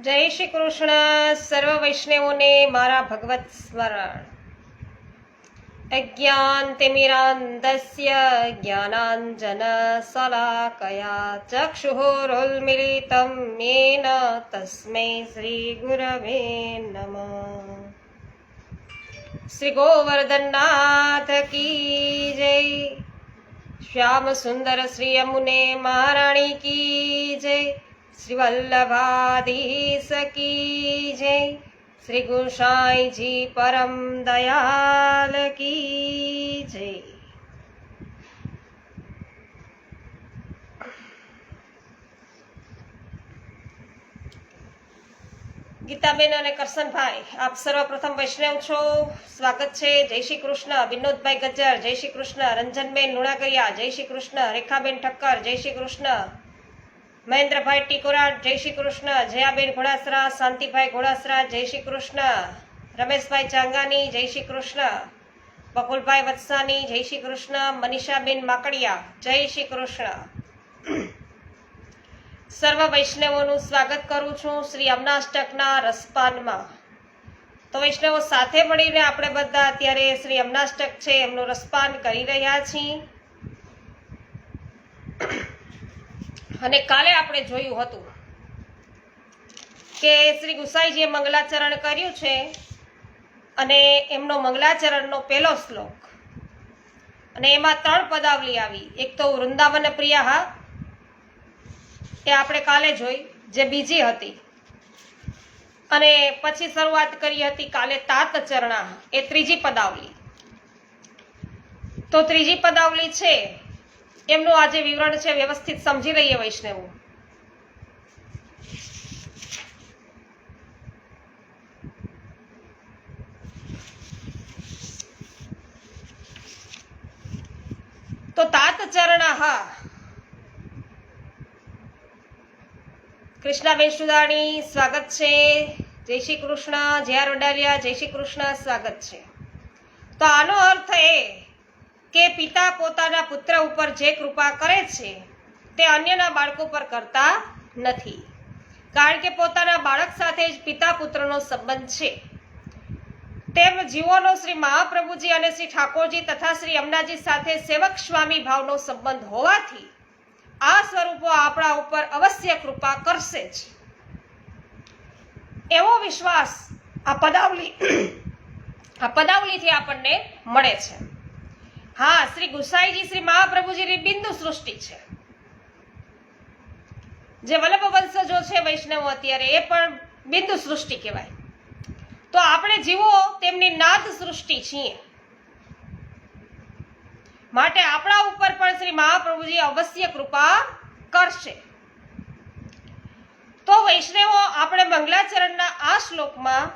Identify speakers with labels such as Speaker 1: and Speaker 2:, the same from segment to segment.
Speaker 1: જય શ્રી કૃષ્ણ. સર્વ વૈષ્ણવોને મારા ભગવત સ્મરણ. અજ્ઞાનતિમિરાંધસ્ય જ્ઞાનાંજન શલાકયા ચક્ષુરોન્મિલિતમ મેન તસ્મૈ શ્રી ગુરવે નમ. શ્રી ગોવર્ધનનાથ કી જય. શ્યામ સુંદર શ્રી યમુને મહારાણી કી જય. શ્રી વલ્લભાધીશ કી જય શ્રી ગુસાઈજી પરમ દયાલ કી જય ગીતાબેન અને કરશનભાઈ આપ સર્વપ્રથમ વૈષ્ણવ છો સ્વાગત છે જય શ્રી કૃષ્ણ વિનોદભાઈ ગજ્જર જય શ્રી કૃષ્ણ રંજનબેન લુણાગરિયા જય શ્રી કૃષ્ણ રેખાબેન ઠક્કર જય શ્રી કૃષ્ણ મહેન્દ્રભાઈ ટીકોરાટ જય શ્રી કૃષ્ણ, જયાબેન ઘોડાસરા, શાંતિભાઈ ઘોડાસરા, જય શ્રી કૃષ્ણ, રમેશભાઈ ચાંગાની, જય શ્રી કૃષ્ણ, બકુલભાઈ વત્સાની, જય શ્રી કૃષ્ણ, મનીષાબેન માકડિયા, જય શ્રી કૃષ્ણ. સર્વ વૈષ્ણવોનું સ્વાગત કરું છું શ્રી અમનાષ્ટકના રસપાનમાં. તો વૈષ્ણવો સાથે મળીને આપણે બધા અત્યારે શ્રી અમનાષ્ટક છે, એમનું રસપાન કરી રહ્યા છીએ. અને કાલે આપણે જોયું હતું કે શ્રી ગુસાઈજીએ મંગલાચરણ કર્યું છે અને એમનો મંગલાચરણનો પહેલો શ્લોક. અને એમાં ત્રણ પદાવલી આવી. એક તો વૃંદાવન પ્રિયા હા એ આપણે કાલે જોઈ, જે બીજી હતી. અને પછી શરૂઆત કરી હતી કાલે તાત ચરણા એ ત્રીજી પદાવલી. તો ત્રીજી પદાવલી છે એમનું આજે વિવરણ છે વ્યવસ્થિત સમજી લઈએ વૈષ્ણવો. તો તાત ચરણા કૃષ્ણાબેન સુદાણી સ્વાગત છે. જય શ્રી કૃષ્ણ, જયા રોડાલિયા જય શ્રી કૃષ્ણ, સ્વાગત છે. તો આનો અર્થ એ કે પિતા પોતાના પુત્ર ઉપર જે કૃપા કરે છે, તે અન્યના બાળકો પર કરતા નથી. કારણ કે પોતાના બાળક સાથે જ પિતા પુત્રનો સંબંધ છે. તેમ જીવોનો શ્રી મહાપ્રભુજી અને શ્રી ઠાકોરજી તથા શ્રી અમનાજી સાથે સેવક સ્વામી ભાવનો સંબંધ હોવાથી, આ સ્વરૂપો આપણા ઉપર અવશ્ય કૃપા કરશે જ. એવો વિશ્વાસ આ પદાવલી, આ પદાવલીથી આપણને મળે છે. હા, શ્રી ગુસાઈજી, શ્રી મહાપ્રભુજીની બિંદુ સૃષ્ટિ છે. જે વલ્લભ વંશજો છે વૈષ્ણવ અત્યારે એ પણ બિંદુ સૃષ્ટિ કહેવાય. તો આપણે જીવો તેમની નાદ સૃષ્ટિ છીએ. માટે આપણા ઉપર પણ શ્રી મહાપ્રભુજી અવશ્ય કૃપા કરશે. તો વૈષ્ણવો, આપણે મંગલાચરણના આ શ્લોકમાં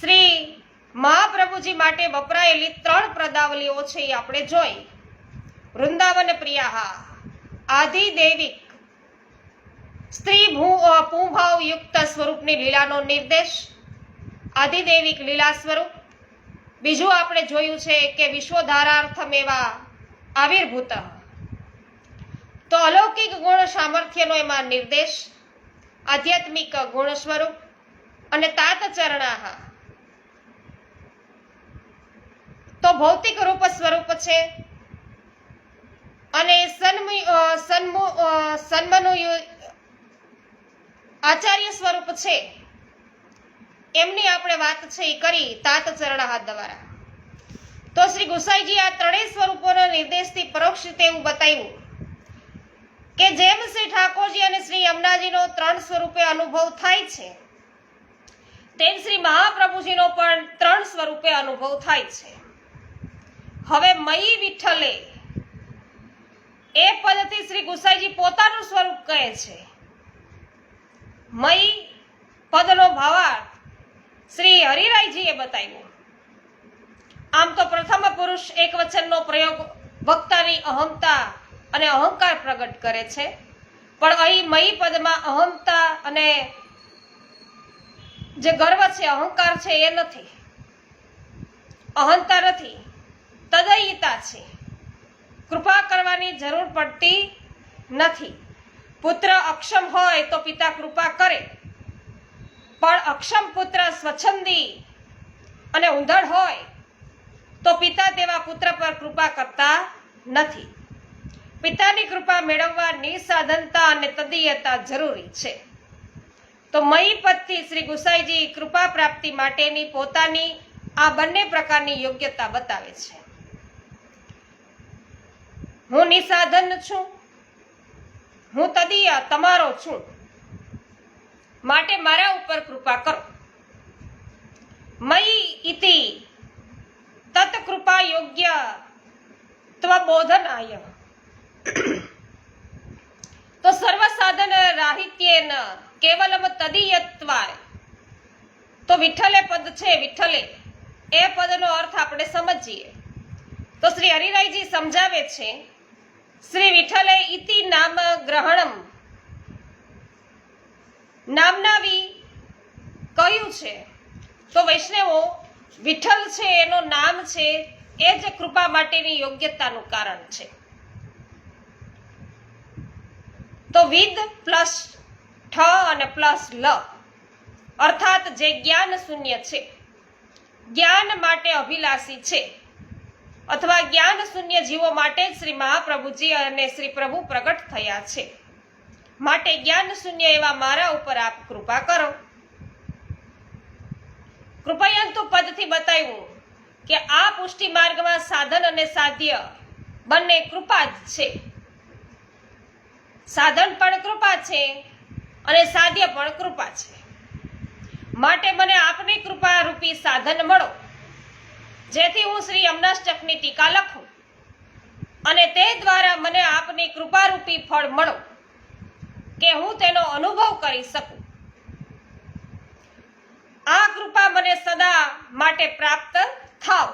Speaker 1: શ્રી મહાપ્રભુજી માટે વપરાયેલી ત્રણ પદાવલીઓ છે એ આપણે જોઈ. વૃંદાવન પ્રિયાહા આધિદેવિક દૈવિક, સ્ત્રી ભૂ પુંભાવ યુક્ત સ્વરૂપની લીલાનો નિર્દેશ આધિદેવિક લીલા સ્વરૂપ. બીજું આપણે જોયું છે કે વિશ્વધારાર્થમ એવા આવિર્ભૂત. તો અલૌકિક ગુણ સામર્થ્યનો એમાં નિર્દેશ, આધ્યાત્મિક ગુણ સ્વરૂપ અને તાતચરણા તો ભૌતિક રૂપ સ્વરૂપ છે. અને સન્મુ સન્મુ સન્મનું આચાર્ય સ્વરૂપ છે. એમની આપણે વાત છે એ કરી તાત હાથ દ્વારા. તો શ્રી ગુસાઈજી આ ત્રણેય સ્વરૂપોના નિર્દેશથી પરોક્ષ રીતે એવું બતાવ્યું કે જેમ શ્રી ઠાકોરજી અને શ્રી યમુનાજીનો ત્રણ સ્વરૂપે અનુભવ થાય છે, તેમ શ્રી મહાપ્રભુજીનો પણ ત્રણ સ્વરૂપે અનુભવ થાય છે. હવે મયી વિઠ્ઠલે એ પદથી શ્રી ગુસાઈજી પોતાનું સ્વરૂપ કહે છે. મયી પદનો ભાવાર્થ શ્રી હરિરાયજીએ બતાવ્યો. આમ તો પ્રથમ પુરુષ એક વચનનો પ્રયોગ વક્તાની અહમતા અને અહંકાર પ્રગટ કરે છે. પણ અહીં મયી પદમાં અહમતા અને જે ગર્વ છે, અહંકાર છે, એ નથી. અહંતા નથી. તદયિતા છે. કૃપા કરવાની જરૂર પડતી નથી. પુત્ર અક્ષમ હોય તો પિતા કૃપા કરે. પણ અક્ષમ પુત્ર સ્વચ્છંદી અને ઉંધળ હોય તો પિતા તેવા પુત્ર પર કૃપા કરતા નથી. પિતાની કૃપા મેળવવા નિસાધનતા અને તદીયતા જરૂરી છે. તો મહી પદથી શ્રી ગુસાઈજી કૃપા પ્રાપ્તિ માટેની પોતાની આ બંને પ્રકારની યોગ્યતા બતાવે છે. હું નિસાધન છું. હું તદીય તમારો છું. માટે મારા ઉપર કૃપા કરો. મયી ઇતિ તત કૃપા યોગ્ય ત્વબોધનાય. તો સર્વ સાધન રાહિત્યેન કેવલમ તદીયત્વાય તો વિઠ્ઠલે પદ છે, વિઠ્ઠલે. એ પદનો અર્થ આપણે સમજીએ. તો શ્રી હરિરાયજી સમજાવે છે શ્રી વિઠ્ઠલે ઇતિ નામ ગ્રહણમ. નામનાવી કહ્યું છે. તો વૈષ્ણવો, વિઠ્ઠલ છે, એનું નામ છે, એ જ કૃપા માટેની યોગ્યતાનું કારણ છે. તો વિદ પ્લસ ઠ અને પ્લસ લ, અર્થાત જે જ્ઞાન શૂન્ય છે. જ્ઞાન માટે અભિલાષી છે. અથવા જ્ઞાન શૂન્ય જીવો માટે શ્રી મહાપ્રભુજી અને શ્રી પ્રભુ પ્રગટ થયા છે. માટે જ્ઞાન શૂન્ય એવા મારા ઉપર આપ કૃપા કરો. કૃપયંતુ પદથી બતાવ્યું કે આ પુષ્ટિ માર્ગમાં સાધન અને સાધ્ય બંને કૃપા જ છે. સાધન પણ કૃપા છે અને સાધ્ય પણ કૃપા છે. માટે મને આપની કૃપા રૂપી સાધન મળો. જેથી હું શ્રી અમનાષ્ટકની ટીકા લખું અને તે દ્વારા મને આપની કૃપારૂપી ફળ મળો કે હું તેનો અનુભવ કરી શકું. આ કૃપા મને સદા માટે પ્રાપ્ત થાવ.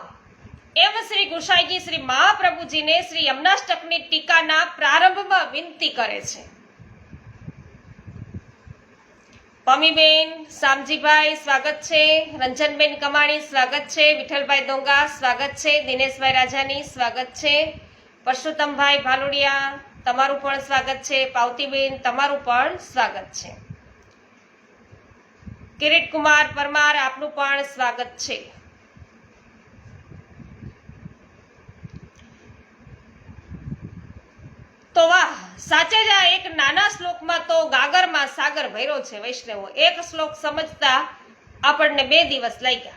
Speaker 1: એમ શ્રી ગુસાઈજી શ્રી મહાપ્રભુજીને શ્રી યમનાષ્ટકની ટીકાના પ્રારંભમાં વિનંતી કરે છે. પમીબેન, શામજીભાઈ, સ્વાગત છે. રંજનબેન કમાણી, સ્વાગત છે. વિઠ્ઠલભાઈ દોંગા સ્વાગત છે. દિનેશભાઈ રાજાની, સ્વાગત છે. પરસોત્તમભાઈ ભાલુડિયા, તમારું પણ સ્વાગત છે. પાવતીબેન, તમારું પણ સ્વાગત છે. કિરીટ કુમાર પરમાર, આપનું પણ સ્વાગત છે. તો વાહ, સાચે જ આ એક નાના શ્લોકમાં તો ગાગરમાં સાગર ભર્યો છે, વૈષ્ણવો. એક શ્લોક સમજતા આપણને બે દિવસ લાગ્યા.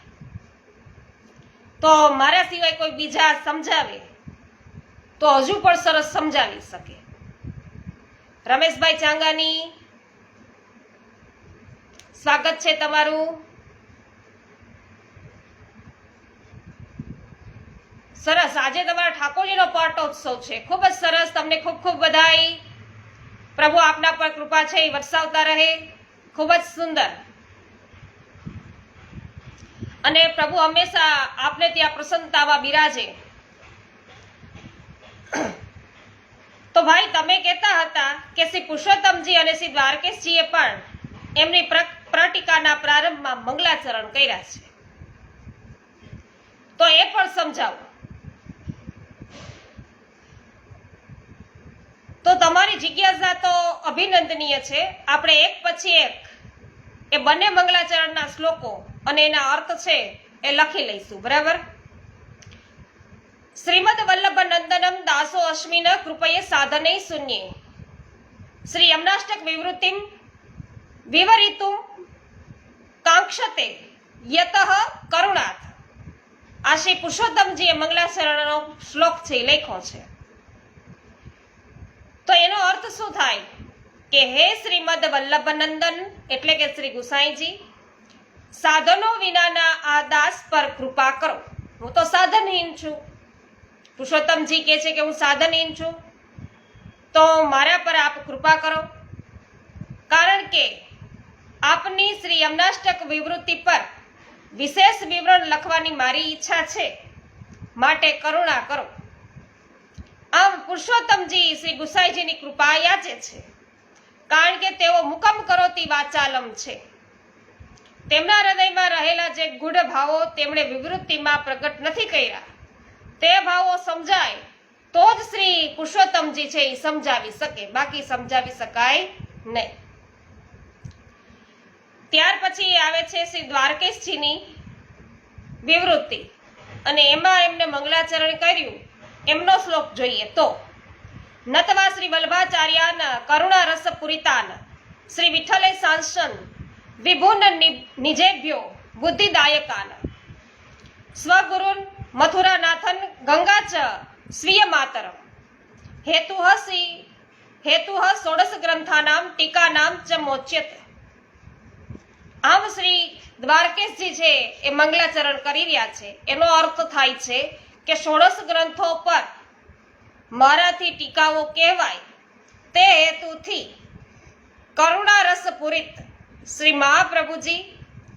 Speaker 1: તો મારા સિવાય કોઈ બીજા સમજાવે? તો હજુ પણ સરસ સમજાવી શકે. રમેશભાઈ ચાંગાની, સ્વાગત છે તમારું. સરસ. આજે તમારા ઠાકોરજીનો પાટોત્સવ છે. ખૂબ જ સરસ. તમને ખૂબ ખૂબ બધાઈ પ્રભુ આપના પર કૃપા છે, એ વરસાવતા રહે. ખૂબ જ સુંદર. અને પ્રભુ હંમેશા આપને ત્યાં પ્રસન્નતામાં બિરાજે. તો ભાઈ, તમે કહેતા હતા કે શ્રી પુરુષોત્તમજી અને શ્રી દ્વારકેશજીએ પણ એમની પ્ર- પ્રટિકાના પ્રારંભમાં મંગલાચરણ કર્યા છે. તો એ પણ સમજાવો. તો તમારી જિજ્ઞાસા તો અભિનંદનીય છે. આપણે એક પછી એક એ બંને મંગલાચરણના શ્લોકો અને એના અર્થ છે એ લખી લઈશું. બરાબર? શ્રીમદ વલ્લભ નંદનમ દાસો અશ્મિન કૃપયે સાધને શૂન્ય. શ્રી યમનાષ્ટક વિવૃત્તિમ વિવરિતુ કાંક્ષતે યતઃ કરુણાથ આ શ્રી પુરુષોત્તમજીએ મંગલાચરણનો શ્લોક છે લખ્યો છે. અર્થ શું થાય? કે હે શ્રીમદ વલ્લભ નંદન એટલે કે શ્રી ગુસાઈજી, સાધનો વિનાના આ દાસ પર કૃપા કરો. હું તો સાધનહીન છું. પુરુષોત્તમજી કહે છે કે હું સાધનહીન છું. તો મારા પર આપ કૃપા કરો. કારણ કે આપની શ્રી યમનાષ્ટક વિવૃત્તિ પર વિશેષ વિવરણ લખવાની મારી ઈચ્છા છે. માટે કરુણા કરો. આમ પુરુષોત્તમજી શ્રી ગુસાઈજીની કૃપા યાચે છે. કારણ કે તેઓ મુકમ કરોતી વાચાલમ છે. તેમના હૃદયમાં રહેલા જે ગૂઢ ભાવો તેમણે વિવૃત્તિમાં પ્રગટ નથી કર્યા. તે ભાવો સમજાય તો જ શ્રી પુરુષોત્તમજી છે એ સમજાવી શકે. બાકી સમજાવી શકાય નહીં. ત્યાર પછી આવે છે શ્રી દ્વારકેશજીની વિવૃત્તિ. અને એમાં એમને મંગલાચરણ કર્યું. એમનો શ્લોક જોઈએ તો, નતવા શ્રી વલ્ભાચાર્યાન કરુણા રસ પુરિતાન, શ્રી વિઠ્ઠલે સાંસન, વિભુન નિજેભ્યો, બુદ્ધિદાયકાન, સ્વગુરુન મથુરાનાથન ગંગા ચ સ્વીય માતરમ હેતુ હસી હેતુ હ ષોડશ ગ્રંથાનામ ટીકાનામ ચ મોચ્યત. આમ શ્રી દ્વારકેશજી છે એ મંગલાચરણ કરી રહ્યા છે. એનો અર્થ થાય છે કે ષોડશ ગ્રંથો પર મારાથી ટીકાઓ કહેવાય તે હેતુથી કરુણારસ પુરિત શ્રી મહાપ્રભુજી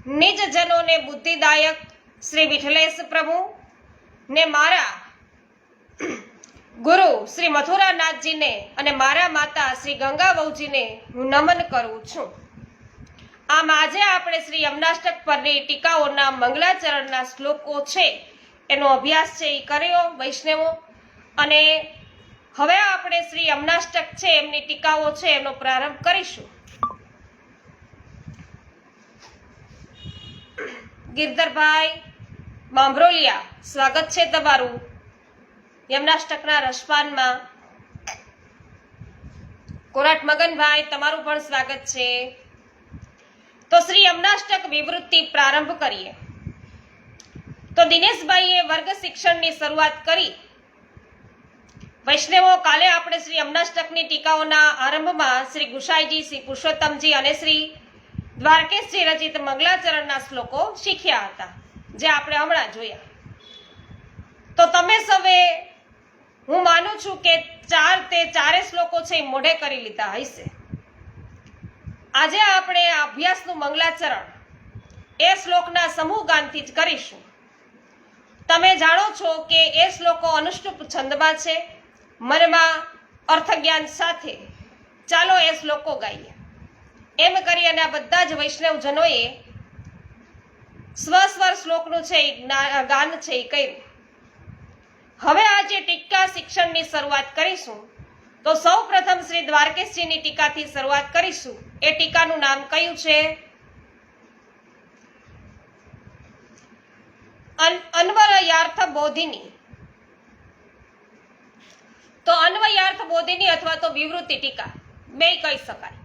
Speaker 1: નિજ જનોને બુદ્ધિદાયક શ્રી વિઠલેશ પ્રભુ ને મારા ગુરુ શ્રી મથુરાનાથજીને અને મારા માતા શ્રી ગંગાવજીને હું નમન કરું છું. આમ આજે આપણે શ્રી યમનાષ્ટક પરની ટીકાઓના મંગલાચરણના શ્લોકો છે એનો અભ્યાસ છે એ કર્યો વૈષ્ણવો. અને હવે આપણે શ્રી યમનાષ્ટક છે, એમની ટીકાઓ છે, એનો પ્રારંભ કરીશું. ગિરધરભાઈ બાંભરોલિયા, સ્વાગત છે તમારું યમનાષ્ટકના રસપાનમાં. કોરાટ મગનભાઈ, તમારું પણ સ્વાગત છે. તો શ્રી યમનાષ્ટક વિવૃત્તિ પ્રારંભ કરીએ. તો દિનેશભાઈએ વર્ગ શિક્ષણની શરૂઆત કરી. વૈષ્ણવો, કાલે આપણે શ્રી અમનાષ્ટકની ટીકાઓના આરંભમાં શ્રી ગુસાઈજી, શ્રી પુરુષોત્તમજી અને શ્રી દ્વારકેશજી રચિત મંગલાચરણના શ્લોકો શીખ્યા હતા, જે આપણે હમણાં જોયા. તો તમે સવે હું માનું છું કે ચાર તે ચારે શ્લોકો છે એ મોઢે કરી લીધા હશે. આજે આપણે અભ્યાસનું મંગલાચરણ એ શ્લોકના સમૂહ ગાનથી જ કરીશું. તમે જાણો છો કે એ શ્લોકો અનુષ્ટુપ છંદમાં છે. મનમાં અર્થ જ્ઞાન સાથે. ચાલો એ શ્લોકો ગાઈએ. એમ કરી અને આ બધા જ વૈષ્ણવજનોએ સ્વસ્વર શ્લોકનું છે એ ગાન છે એ કહ્યું હવે આજે ટીકા શિક્ષણની શરૂઆત કરીશું. તો સૌ પ્રથમ શ્રી દ્વારકેશજીની ટીકાથી શરૂઆત કરીશું. એ ટીકાનું નામ કયું છે? અન્વયાર્થ બોધિની. તો અન્વયાર્થ બોધિની અથવા તો વિવૃત્તિ ટીકા, બે કહી શકાય.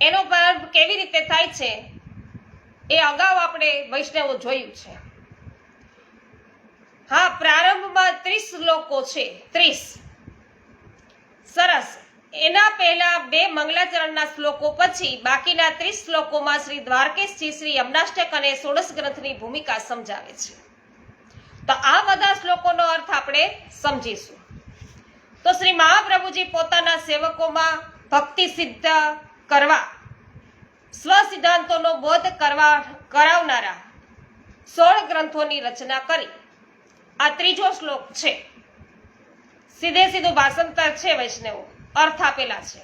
Speaker 1: એનો પ્રારંભ કેવી રીતે થાય છે એ અગાઉ આપણે વૈષ્ણવો જોયું છે. હા, પ્રારંભમાં ત્રીસ શ્લોકો છે, ત્રીસ. સરસ. એના પહેલા બે મંગલાચરણના શ્લોકો પછી બાકીના ત્રીસ શ્લોકોમાં શ્રી દ્વારકેશજી શ્રી યમનાષ્ટક અને ષોડશ ગ્રંથની ભૂમિકા સમજાવે છે. તો આ બધા શ્લોકોનો અર્થ આપણે સમજીશું. તો શ્રી મહાપ્રભુજી પોતાના સેવકોમાં ભક્તિ સિદ્ધ કરવા, સ્વ સિદ્ધાંતોનો બોધ કરવા કરાવનારા સોળ ગ્રંથોની રચના કરી. આ ત્રીજો શ્લોક છે. સીધે સીધું ભાષાંતર છે વૈષ્ણવો, અર્થ આપેલા છે.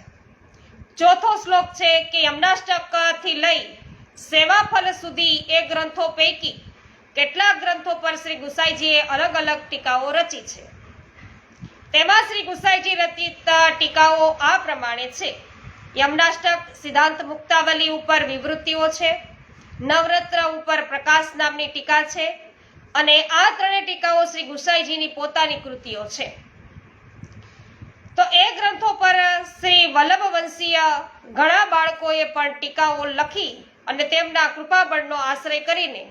Speaker 1: ચોથો શ્લોક છે કે યમનાષ્ટકથી લઈ સેવાફલ સુધી એ ગ્રંથો પૈકી કેટલાક ગ્રંથો પર શ્રી ગુસાઈજીએ અલગ અલગ ટીકાઓ રચી છે. તેમાં શ્રી ગુસાઈજી રચિત ટીકાઓ આ પ્રમાણે છે. યમનાષ્ટક સિદ્ધાંત મુક્તાવલી ઉપર વિવૃત્તિઓ છે. નવરત્ર ઉપર પ્રકાશ નામની ટીકા છે. અને આ ત્રણેય ટીકાઓ શ્રી ગુસાઈજીની પોતાની કૃતિઓ છે. તો એ ગ્રંથો પર શ્રી વલ્લભવંશીય ઘણા બાળકોએ પણ ટીકાઓ લખી અને તેમના કૃપાબળનો આશ્રય કરીને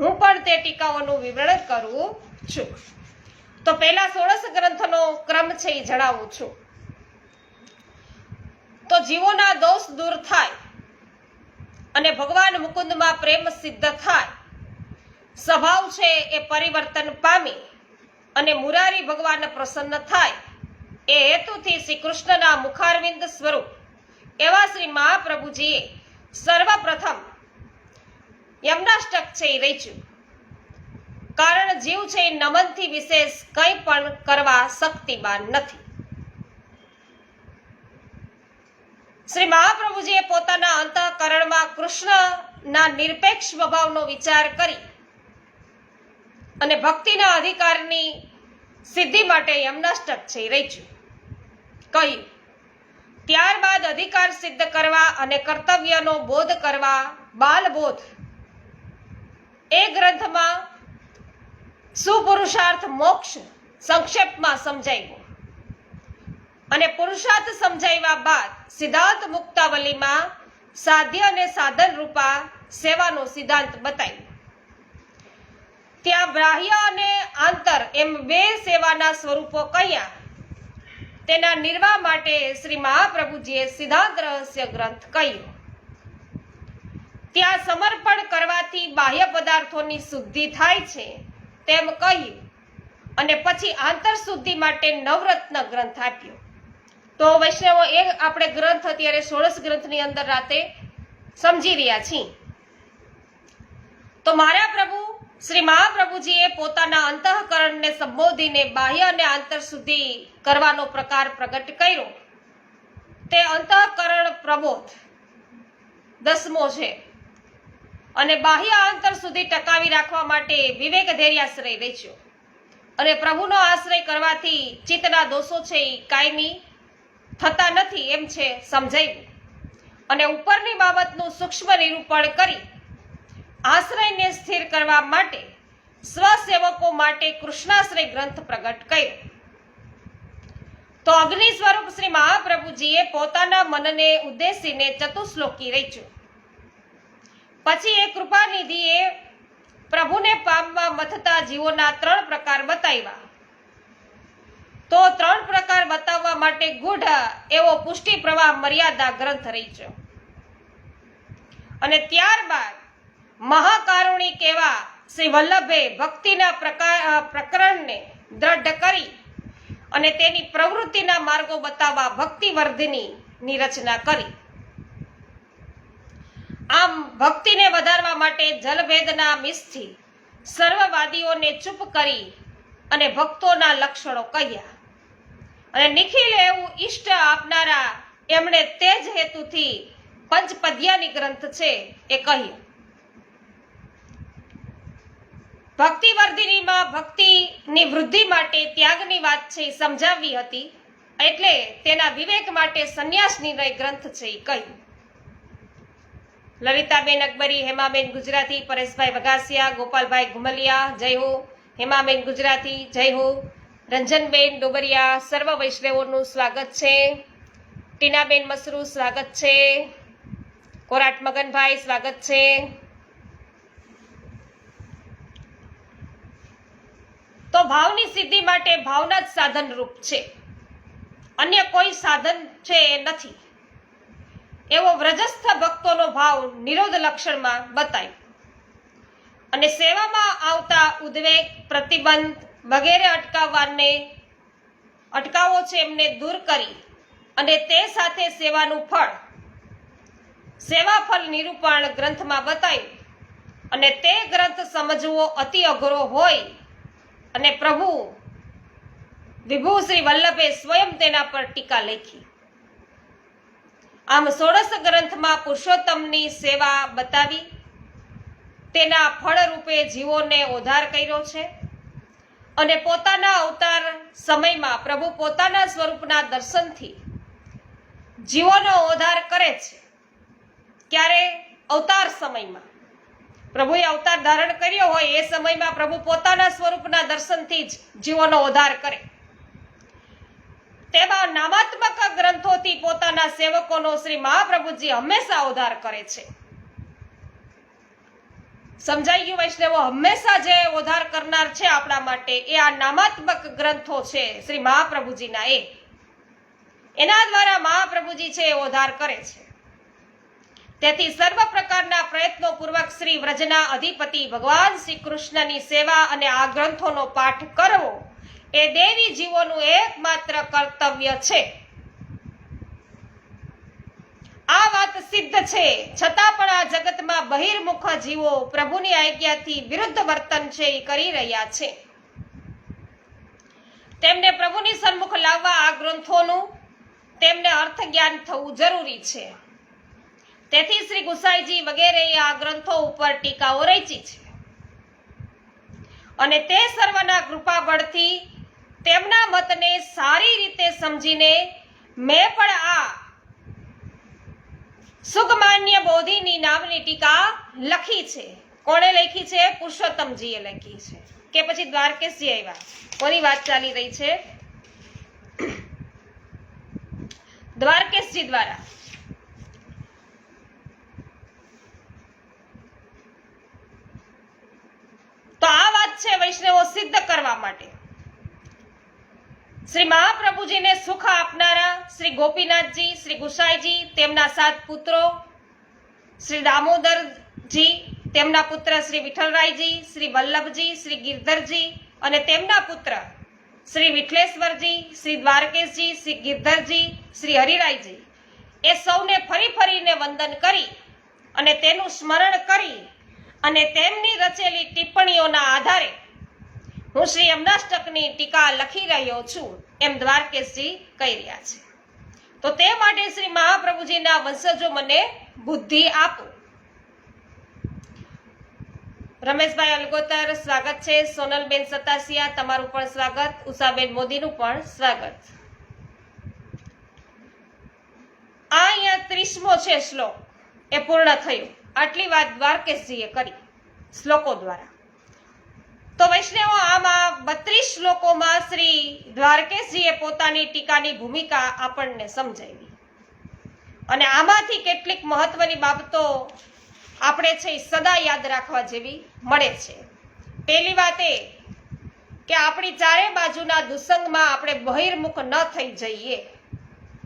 Speaker 1: હું પણ તે ટીકાઓનું વિવરણ કરું છું. તો પહેલા સોળસ ગ્રંથનો ક્રમ છે એ જણાવું છું. તો જીવોના દોષ દૂર થાય અને ભગવાન મુકુંદમાં પ્રેમ સિદ્ધ થાય. સ્વભાવ છે એ પરિવર્તન પામી અને મુરારી ભગવાન પ્રસન્ન થાય. એ હેતુથી શ્રી કૃષ્ણના મુખારવિંદ સ્વરૂપ એવા શ્રી મહાપ્રભુજીએ સર્વપ્રથમ યમનાષ્ટક છે એ રચ્યું કારણ જીવ છે નમનથી વિશેષ કંઈ પણ કરવા શક્તિમાન નથી. શ્રી મહાપ્રભુજીએ પોતાના અંતઃકરણમાં કૃષ્ણના નિરપેક્ષ સ્વભાવનો વિચાર કરી અને ભક્તિના અધિકારની સિદ્ધિ માટે યમનાષ્ટક છે રચ્યું કહ્યું, ત્યારબાદ અધિકાર સિદ્ધ કરવા અને કર્તવ્યનો બોધ કરવા બાલબોધ એ ગ્રંથમાં સુપુરુષાર્થ મોક્ષ સંક્ષેપમાં સમજાવ્યું અને પુરુષાર્થ સમજાવ્યા બાદ સિદ્ધાંત મુક્તાવલીમાં સાધ્ય અને સાધન રૂપા સેવાનો સિદ્ધાંત બતાવ્યો. ત્યાં બાહ્ય અને આંતર એમ બે સેવાના સ્વરૂપો કહ્યા. તેના નિર્વાહ માટે શ્રી મહાપ્રભુજીએ સિદ્ધાંત રહસ્ય ગ્રંથ કહ્યો. ત્યાં સમર્પણ કરવાથી બાહ્ય પદાર્થોની શુદ્ધિ થાય છે, તેમ કહ્યું. અને પછી આંતર શુદ્ધિ માટે નવરત્ન ગ્રંથ આપ્યો. તો વૈષ્ણવો, એ આપણે ગ્રંથ અત્યારે ષોડશ ગ્રંથની અંદર રાતે સમજી રહ્યા છીએ. તો મારા પ્રભુ, શ્રી મહાપ્રભુજીએ પોતાના અંતઃકરણને સંબોધીને બાહ્ય અને આંતર શુદ્ધિ કરવાનો પ્રકાર પ્રગટ કર્યો. તે અંતઃકરણ પ્રબોધ. દસમો છે. અને બાહ્ય અંતર સુધી ટકાવી રાખવા માટે વિવેક ધૈર્યાશ્રય વેચ્યો. અને પ્રભુનો આશ્રય કરવાથી ચિત્તના દોષો છે એ કાયમી થતા નથી એમ છે સમજાવ્યું અને ઉપરની બાબતનું સૂક્ષ્મ નિરૂપણ કરી આશ્રયને સ્થિર કરવા માટે સ્વસેવકો માટે કૃષ્ણાશ્રય ગ્રંથ પ્રગટ કર્યો. તો અગ્નિ સ્વરૂપ શ્રી મહાપ્રભુજીએ પોતાના મનને ઉદ્દેશીને ચતુશ્લોકી રચ્યું. પછી એ કૃપાનિધિએ પ્રભુને પામવા મથતા જીવોના ત્રણ પ્રકાર બતાવ્યા. તો ત્રણ પ્રકાર બતાવવા માટે ગૂઢ એવો પુષ્ટિ પ્રવાહ મર્યાદા ગ્રંથ રચ્યો. અને ત્યારબાદ મહાકારુણી કેવા શ્રી વલ્લભે ભક્તિના પ્રકાર પ્રકરણને દ્રઢ કરી અને તેની પ્રવૃત્તિના માર્ગો બતાવવા ભક્તિવર્ધિની ની રચના કરી. આમ ભક્તિને વધારવા માટે જલભેદના મિસથી સર્વવાદીઓને ચૂપ કરી અને ભક્તોના લક્ષણો કહ્યા. અને નિખિલ એવું ઈષ્ટ આપનારા એમણે તે જ હેતુથી પંચપદ્યાની ગ્રંથ છે એ કહ્યું. ભક્તિવર્ધિનીમાં ભક્તિની વૃદ્ધિ માટે ત્યાગની વાત છે એ સમજાવવી હતી, એટલે તેના વિવેક માટે સંન્યાસ નિર્ણય ગ્રંથ છે એ કહ્યું. લલિતાબેન અકબરી, હેમાબેન ગુજરાતી, પરેશભાઈ વઘાસિયા, ગોપાલભાઈ ઘુમલિયા, જય હો. હેમાબેન ગુજરાતી, જય હો. રંજનબેન ડોબરિયા, સર્વ વૈષ્ણવોનું સ્વાગત છે. ટીનાબેન મસરૂ, સ્વાગત છે. કોરાટ મગનભાઈ, સ્વાગત છે. તો ભાવની સિદ્ધિ માટે ભાવના જ સાધન રૂપ છે. અન્ય કોઈ સાધન છે નથી. એવો વ્રજસ્થ ભક્તોનો ભાવ નિરોધ લક્ષણમાં બતાય. અને સેવામાં આવતા ઉદ્વેગ પ્રતિબંધ વગેરે અટકાવવાને અટકાવો છે એમને દૂર કરી અને તે સાથે સેવાનું ફળ સેવા ફળ નિરૂપણ ગ્રંથમાં બતાવ્યું અને તે ગ્રંથ સમજવો અતિ અઘરો હોય અને પ્રભુ વિભુ શ્રી વલ્લભે સ્વયં તેના પર ટીકા લખી. આમ સોળસ ગ્રંથમાં પુરુષોત્તમની સેવા બતાવી, તેના ફળરૂપે જીવોને ઉદ્ધાર કર્યો છે અને પોતાના અવતાર સમયમાં પ્રભુ પોતાના સ્વરૂપના દર્શનથી જીવોનો ઉદ્ધાર કરે છે. ક્યારે? અવતાર સમયમાં. પ્રભુએ અવતાર ધારણ કર્યો હોય એ સમયમાં પ્રભુ પોતાના સ્વરૂપના દર્શનથી જ જીવોનો ઉદ્ધાર કરે. તેમાં નામાત્મક ગ્રંથોથી પોતાના સેવકોનો શ્રી મહાપ્રભુજી હંમેશા ઉદ્ધાર કરે છે. સમજાઈ ગયું વૈષ્ણવો? હંમેશા જે ઉદ્ધાર કરનાર છે આપણા માટે એ આ નામાત્મક ગ્રંથો છે શ્રી મહાપ્રભુજીના એ. એના દ્વારા મહાપ્રભુજી છે એ ઉદ્ધાર કરે છે. તેથી સર્વ પ્રકારના પ્રયત્નો પૂર્વક શ્રી વ્રજના અધિપતિ ભગવાન શ્રી કૃષ્ણની સેવા અને આ ગ્રંથોનો પાઠ કરવો એ દેવી જીવોનું એકમાત્ર કર્તવ્ય છે. આ વાત સિદ્ધ છે. છતાં પણ આ જગતમાં બહિર્મુખ જીવો પ્રભુની આજ્ઞાથી વિરુદ્ધ વર્તન છે એ કરી રહ્યા છે. તેમને પ્રભુની સન્મુખ લાવવા આ ગ્રંથોનું તેમને અર્થ જ્ઞાન થવું જરૂરી છે. તેથી શ્રી ગુસાઈજી વગેરે આ ગ્રંથો ઉપર ટીકાઓ રચી છે. અને તે સર્વના કૃપા બળથી તેમના મતને સારી રીતે સમજીને મેં પણ આ સુગમાન્ય બોધિની નામની ટીકા લખી છે. કોણે લખી છે? પુરુષોત્તમજીએ લખી છે. કે પછી દ્વારકેશજી આવ્યા કોની વાત ચાલી રહી છે? દ્વારકેશજી દ્વારા. તો આ વાત છે વૈષ્ણવો સિદ્ધ કરવા માટે. શ્રી મહાપ્રભુજીને સુખ આપનારા શ્રી ગોપીનાથજી, શ્રી ગુસાઈજી, તેમના સાત પુત્રો, શ્રી દામોદરજી, તેમના પુત્ર શ્રી વિઠ્ઠલરાયજી, શ્રી વલ્લભજી, શ્રી ગિરધરજી અને તેમના પુત્ર શ્રી વિઠ્લેશ્વરજી શ્રી દ્વારકેશજી, શ્રી ગિરધરજી, શ્રી હરિરાયજી. એ સૌને ફરી ફરીને વંદન કરી અને તેનું સ્મરણ કરી અને તેમની રચેલી ટિપ્પણીઓના આધારે હું શ્રી અમનાષ્ટકની ટીકા લખી રહ્યો છું, એમ દ્વારકેશજી કહી રહ્યા છે. તો તે માટે શ્રી મહાપ્રભુજીના વંશજો મને બુદ્ધિ આપો. રમેશભાઈ અલગોતર, સ્વાગત છે. સોનલબેન સતાસિયા, તમારું પણ સ્વાગત. ઉષાબેન મોદીનું પણ સ્વાગત. આ અહીંયા ત્રીસમો છે શ્લોક. એ પૂર્ણ થયું. આટલી વાત દ્વારકેશજીએ કરી. શ્લોકો દ્વારા. તો વૈષ્ણવો, આમાં બત્રીસ શ્લોકોમાં શ્રી દ્વારકેશજીએ પોતાની ટીકાની ભૂમિકા આપણને સમજાવી. અને આમાંથી કેટલીક મહત્વની બાબતો આપણે છે સદા યાદ રાખવા જેવી મળે છે. પહેલી વાત એ કે આપણી ચારે બાજુના દુસંગમાં આપણે બહિર્મુખ ન થઈ જઈએ.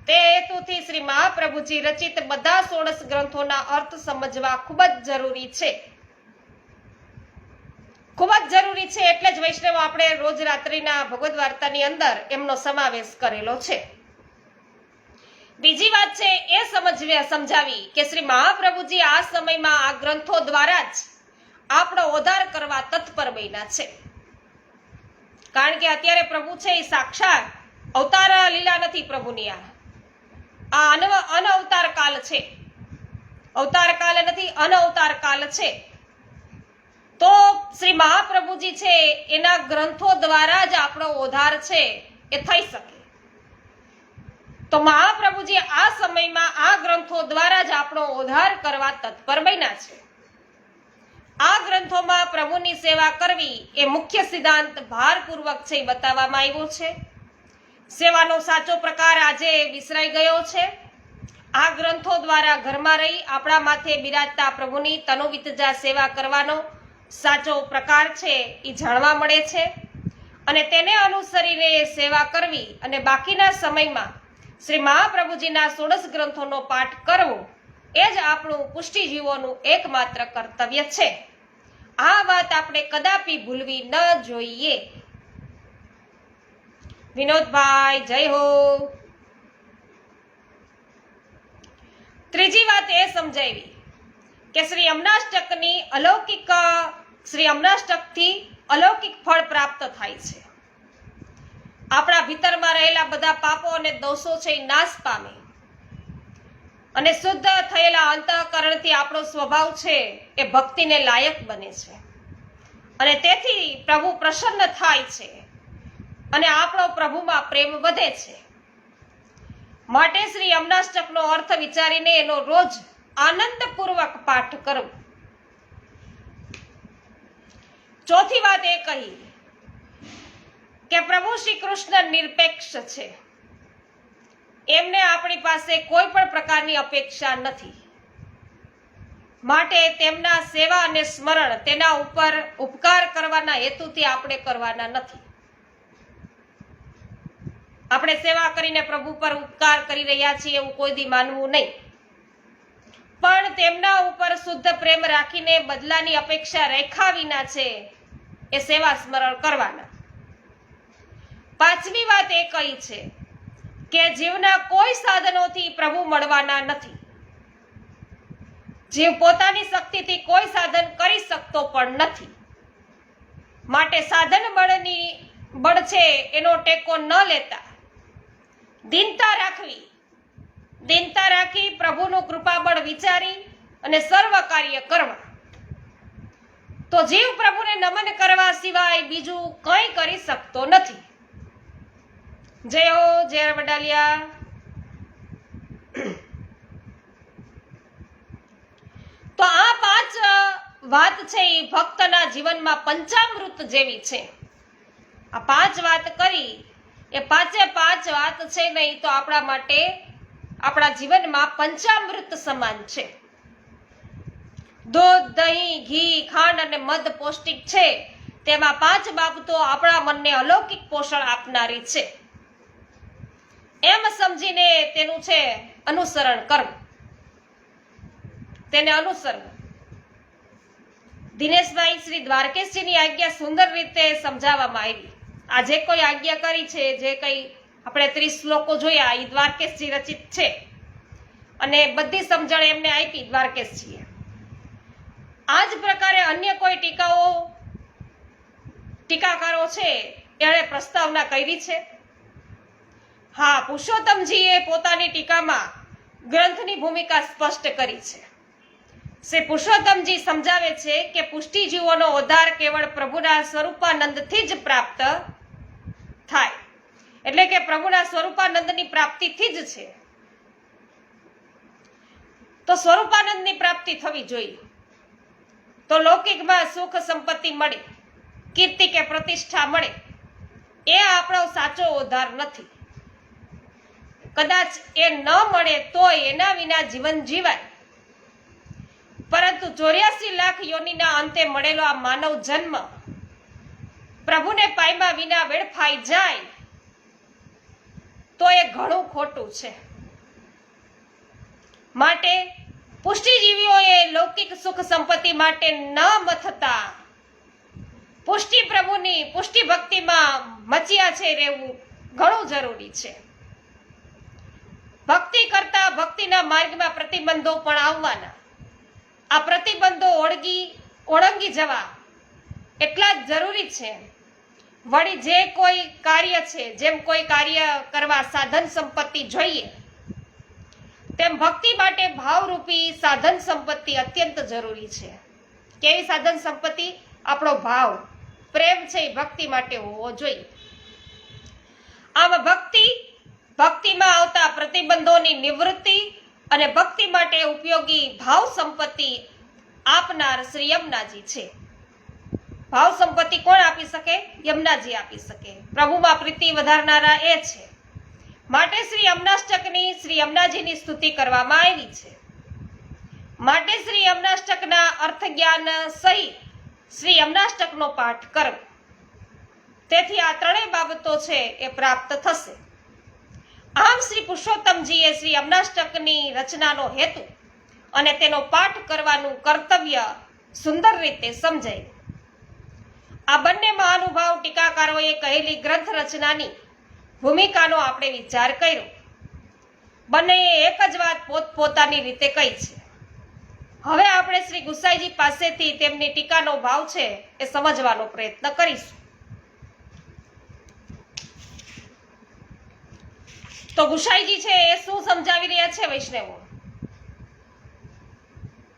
Speaker 1: તે હેતુથી શ્રી મહાપ્રભુજી રચિત બધા સોળસ ગ્રંથોના અર્થ સમજવા ખૂબ જ જરૂરી છે. ખૂબ જ જરૂરી છે એટલે જ વૈષ્ણવ આપણે રોજ રાત્રિના ભગવદ વાર્તાની અંદર એમનો સમાવેશ કરેલો છે. બીજી વાત છે એ સમજવી, સમજાવી કે શ્રી મહાપ્રભુજી આ સમયમાં આ ગ્રંથો દ્વારા જ આપણો ઉદ્ધાર કરવા તત્પર બન્યા છે. કારણ કે અત્યારે પ્રભુ છે એ સાક્ષાત અવતાર લીલા નથી પ્રભુની આ. આ અનવ અનઅવતાર કાલ છે. અવતાર કાલ નથી અનઅવતાર કાલ છે. તો શ્રી મહાપ્રભુજી છે, એના ગ્રંથો દ્વારા જ આપણો ઓધાર છે, એ થઈ શકે. તો મહાપ્રભુજી આ સમયમાં આ ગ્રંથો દ્વારા જ આપણો ઓધાર કરવા તત્પર બન્યા છે. આ ગ્રંથોમાં પ્રભુની સેવા કરવી એ મુખ્ય સિદ્ધાંત ભારપૂર્વક છે બતાવવામાં આવ્યો છે. સેવાનો સાચો પ્રકાર આજે વિસરાઈ ગયો છે. આ ગ્રંથો દ્વારા ઘરમાં રહી આપણા માથે બિરાજતા પ્રભુની તનુવિતજા સેવા કરવાનો સાચો પ્રકાર છે એ જાણવા મળે છે અને તેને અનુસરીને સેવા કરવી અને બાકીના સમયમાં શ્રી મહાપ્રભુજીના સોળસ ગ્રંથોનો પાઠ કરવો એ જ આપણું પુષ્ટિજીવોનું એકમાત્ર કર્તવ્ય છે. આ વાત આપણે કદાપી ભૂલવી ન જોઈએ. વિનોદભાઈ, જય હો. ત્રીજી વાત એ સમજાવી કે શ્રી અમનાષ્ટકની અલૌકિક શ્રી અમનાષ્ટકથી અલૌકિક ફળ પ્રાપ્ત થાય છે. આપણા ભીતરમાં રહેલા બધા પાપો અને દોષો છે એ નાશ પામે. અને શુદ્ધ થયેલા અંતઃકરણથી આપણો સ્વભાવ છે એ ભક્તિને લાયક બને છે. અને તેથી પ્રભુ પ્રસન્ન થાય છે અને આપણો પ્રભુમાં પ્રેમ વધે છે. માટે શ્રી અમનાષ્ટકનો અર્થ વિચારીને એનો રોજ આનંદપૂર્વક પાઠ કરવો. ચોથી વાત એ કહી કે પ્રભુ શ્રી કૃષ્ણ નિરપેક્ષ છે. એમને આપણી પાસે કોઈ પણ પ્રકારની અપેક્ષા નથી. માટે તેમના સેવા અને સ્મરણ તેના ઉપર ઉપકાર કરવાના હેતુથી આપણે કરવાના નથી. આપણે સેવા કરીને પ્રભુ પર ઉપકાર કરી રહ્યા છીએ એવું કોઈ દી માનવું નહીં. પણ તેમના ઉપર શુદ્ધ પ્રેમ રાખીને બદલાની અપેક્ષા રેખા વિના છે એ સેવા સ્મરણ કરવાના. પાંચમી વાત એ કહી છે કે જીવના કોઈ સાધનોથી પ્રભુ મળવાના નથી. જીવ પોતાની શક્તિથી કોઈ સાધન કરી શકતો પણ નથી. માટે સાધન બળની, બળ છે એનો ટેકો ન લેતા. દિનતા રાખવી. દિનતા રાખી પ્રભુનું કૃપાબળ વિચારી અને સર્વ કાર્ય કરવા. તો જીવ પ્રભુને નમન કરવા સિવાય બીજું કંઈ કરી શકતો નથી. જય હો, જય વડાલિયા. તો આ પાંચ વાત છે એ ભક્તના જીવનમાં પંચામૃત જેવી છે. આ પાંચ વાત કરી, એ પાંચે પાંચ વાત છે નહીં તો આપણા માટે આપણા જીવનમાં પંચામૃત સમાન છે. દૂધ, દહીં, ઘી, ખાંડ અને મધ પૌષ્ટિક છે. તેમાં પાંચ બાબતો આપણા મનને અલૌકિક પોષણ આપનારી છે. એમ સમજીને તેનું છે અનુસરણ કરવું. તેને અનુસરવું. દિનેશભાઈ શ્રી દ્વારકેશજીની આજ્ઞા સુંદર રીતે સમજાવવામાં આવી. આ જે કોઈ આજ્ઞા કરી છે, જે કઈ આપણે ત્રીસ શ્લોકો જોયા એ દ્વારકેશજી રચિત છે. અને બધી સમજણ એમને આપી દ્વારકેશજીએ. આ જ પ્રકારે અન્ય કોઈ ટીકાઓ, ટીકાકારો છે, એણે પ્રસ્તાવના કરી છે? હા, પુરુષોત્તમજીએ પોતાની ટીકામાં ગ્રંથની ભૂમિકા સ્પષ્ટ કરી છે. શ્રી પુરુષોત્તમજી સમજાવે છે કે પુષ્ટિજીવોનો ઉદ્ધાર કેવળ પ્રભુના સ્વરૂપાનંદથી જ પ્રાપ્ત થાય. એટલે કે પ્રભુના સ્વરૂપાનંદની પ્રાપ્તિથી જ છે. તો સ્વરૂપાનંદની પ્રાપ્તિ થવી જોઈએ. તો લૌકિકમાં સુખ સંપત્તિ મળે, કીર્તિ કે પ્રતિષ્ઠા મળે, એ આપણો સાચો ઉદ્ધાર નથી. કદાચ એ ન મળે તોય એના વિના જીવન જીવાય. પરંતુ ચોર્યાસી લાખ યોનિના અંતે મળેલો આ માનવ જન્મ પ્રભુને પાયમાં વિના વેડફાઈ જાય, તો એ ઘણું ખોટું છે. માટે પુષ્ટિજીવીઓએ લૌકિક સુખ સંપત્તિ માટે ન મથતા. પુષ્ટિ પ્રભુની પુષ્ટિ ભક્તિમાં મચ્યા છે રહેવું ઘણું જરૂરી છે. ભક્તિ કરતા ભક્તિના માર્ગમાં પ્રતિબંધો પણ આવવાના. આ પ્રતિબંધો ઓળગી, ઓળંગી જવા એટલા જ જરૂરી છે. વળી જે કોઈ કાર્ય છે, જેમ કોઈ કાર્ય કરવા સાધન સંપત્તિ જોઈએ તેમ ભક્તિ માટે ભાવરૂપી સાધન સંપત્તિ અત્યંત જરૂરી છે. કેવી સાધન સંપત્તિ? આપણો ભાવ. પ્રેમ છે એ ભક્તિ માટે હોવો જોઈએ. આમ ભક્તિ, ભક્તિમાં આવતા પ્રતિબંધોની નિવૃત્તિ અને ભક્તિ માટે ઉપયોગી ભાવ સંપત્તિ આપનાર શ્રી યમુનાજી છે. ભાવ સંપત્તિ કોણ આપી શકે? યમુનાજી આપી શકે. પ્રભુમાં પ્રીતિ વધારનારા એ છે. માટે શ્રી અમનાષ્ટકની શ્રી અમનાજીની સ્તુતિ કરવામાં આવી છે. માટે શ્રી યમનાષ્ટકના અર્થ જ્ઞાન સહિત શ્રી યમનાષ્ટકનો પાઠ કરવો. તેથી આ ત્રણેય બાબતો છે એ પ્રાપ્ત થશે. આમ શ્રી પુરુષોત્તમજીએ શ્રી અમનાષ્ટકની રચનાનો હેતુ અને તેનો પાઠ કરવાનું કર્તવ્ય સુંદર રીતે સમજાયું. આ બંને મહાનુભાવ ટીકાકારોએ કહેલી ગ્રંથ રચનાની ભૂમિકાનો આપણે વિચાર કર્યો. બંનેએ એક જ વાત પોતપોતાની રીતે કહી છે. હવે આપણે શ્રી ગુસાઈજી પાસેથી તેમની ટીકાનો ભાવ છે એ સમજવાનો પ્રયત્ન કરીશું. તો ગુસાઈજી છે એ શું સમજાવી રહ્યા છે વૈષ્ણવો?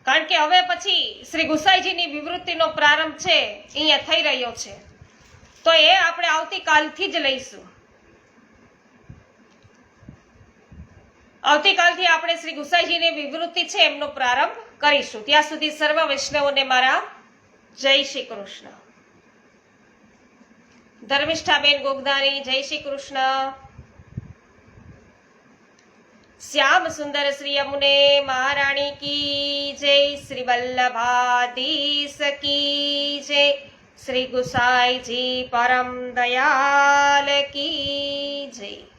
Speaker 1: કારણ કે હવે પછી શ્રી ગુસાઈજીની વિવૃત્તિનો પ્રારંભ છે, અહીંયા થઈ રહ્યો છે. તો એ આપણે આવતીકાલથી જ લઈશું. આવતીકાલથી આપણે શ્રી ગુસાઈજીની વિવૃત્તિ છે, એમનો પ્રારંભ કરીશું. ત્યાં સુધી સર્વ વૈષ્ણવોને મારા જય શ્રી કૃષ્ણ. ધર્મિષ્ઠાબેન ગોગદાની જય શ્રી કૃષ્ણ. શ્યામ સુંદર શ્રી અમુને મહારાણી કી જય, શ્રી વલ્લભાધીશ કી જય, શ્રી ગુસાઈજી પરમ દયાલ કી જય.